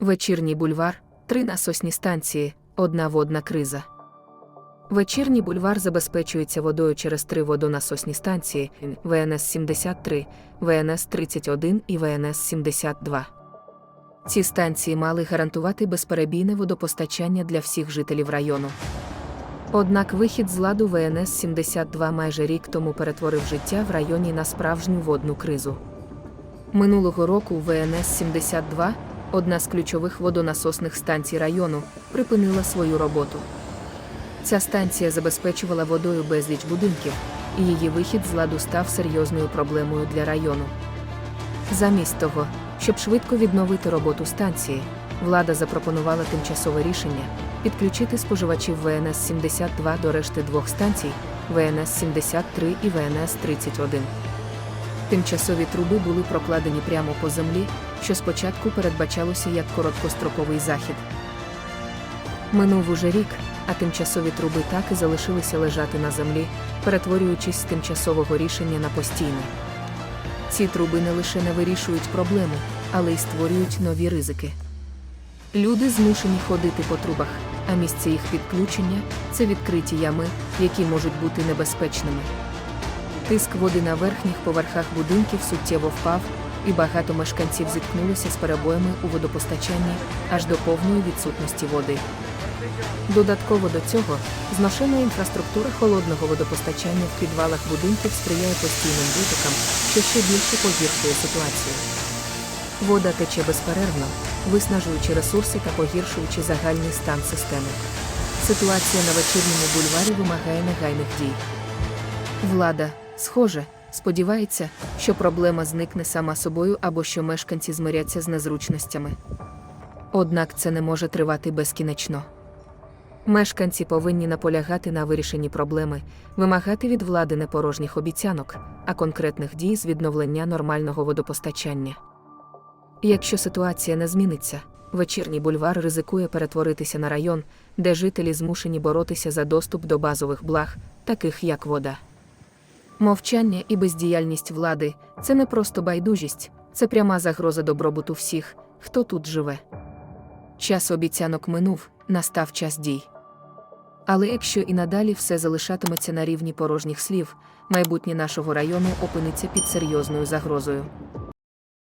Вечірній бульвар, три насосні станції, одна водна криза. Вечірній бульвар забезпечується водою через три водонасосні станції ВНС-73, ВНС-31 і ВНС-72. Ці станції мали гарантувати безперебійне водопостачання для всіх жителів району. Однак вихід з ладу ВНС-72 майже рік тому перетворив життя в районі на справжню водну кризу. Минулого року ВНС-72, одна з ключових водонасосних станцій району, припинила свою роботу. Ця станція забезпечувала водою безліч будинків, і її вихід з ладу став серйозною проблемою для району. Замість того, щоб швидко відновити роботу станції, влада запропонувала тимчасове рішення підключити споживачів ВНС-72 до решти двох станцій ВНС-73 і ВНС-31. Тимчасові труби були прокладені прямо по землі, що спочатку передбачалося як короткостроковий захід. Минув уже рік, а тимчасові труби так і залишилися лежати на землі, перетворюючись з тимчасового рішення на постійне. Ці труби не лише не вирішують проблему, але й створюють нові ризики. Люди змушені ходити по трубах, а місце їх підключення це відкриті ями, які можуть бути небезпечними. Тиск води на верхніх поверхах будинків суттєво впав, і багато мешканців зіткнулися з перебоями у водопостачанні аж до повної відсутності води. Додатково до цього, зношена інфраструктура холодного водопостачання в підвалах будинків сприяє постійним витокам, що ще більше погіршує ситуацію. Вода тече безперервно, виснажуючи ресурси та погіршуючи загальний стан системи. Ситуація на вечірньому бульварі вимагає негайних дій. Влада, схоже, сподівається, що проблема зникне сама собою або що мешканці змиряться з незручностями. Однак це не може тривати безкінечно. Мешканці повинні наполягати на вирішенні проблеми, вимагати від влади не порожніх обіцянок, а конкретних дій з відновлення нормального водопостачання. Якщо ситуація не зміниться, вечірній бульвар ризикує перетворитися на район, де жителі змушені боротися за доступ до базових благ, таких як вода. Мовчання і бездіяльність влади це не просто байдужість, це пряма загроза добробуту всіх, хто тут живе. Час обіцянок минув, настав час дій. Але якщо і надалі все залишатиметься на рівні порожніх слів, майбутнє нашого району опиниться під серйозною загрозою.